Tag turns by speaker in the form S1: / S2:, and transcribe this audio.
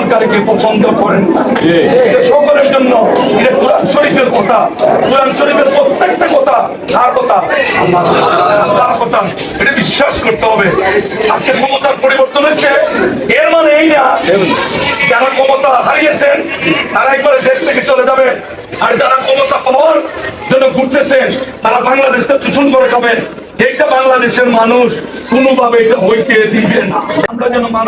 S1: সরকারকে পছন্দ করেন। সকলের জন্য এটা কোরআন শরীফের কথা কোরআন শরীফের প্রত্যেকটা কথা তার কথা আল্লাহর কথা এটা বিশ্বাস করতে হবে। আজকে ক্ষমতার পরিবর্তন হয়েছে। এর মানে এই না যারা ক্ষমতা হারিয়েছেন তারা একবারে দেশ থেকে চলে যাবে। আর যারা ক্ষমতা পাওয়ার জন্য ঘুরতেছেন তারা বাংলাদেশটা চুষণ করে খাবেন। এইটা বাংলাদেশের মানুষ কোনোভাবে এটা হইতে দিবে না। আমরা যেন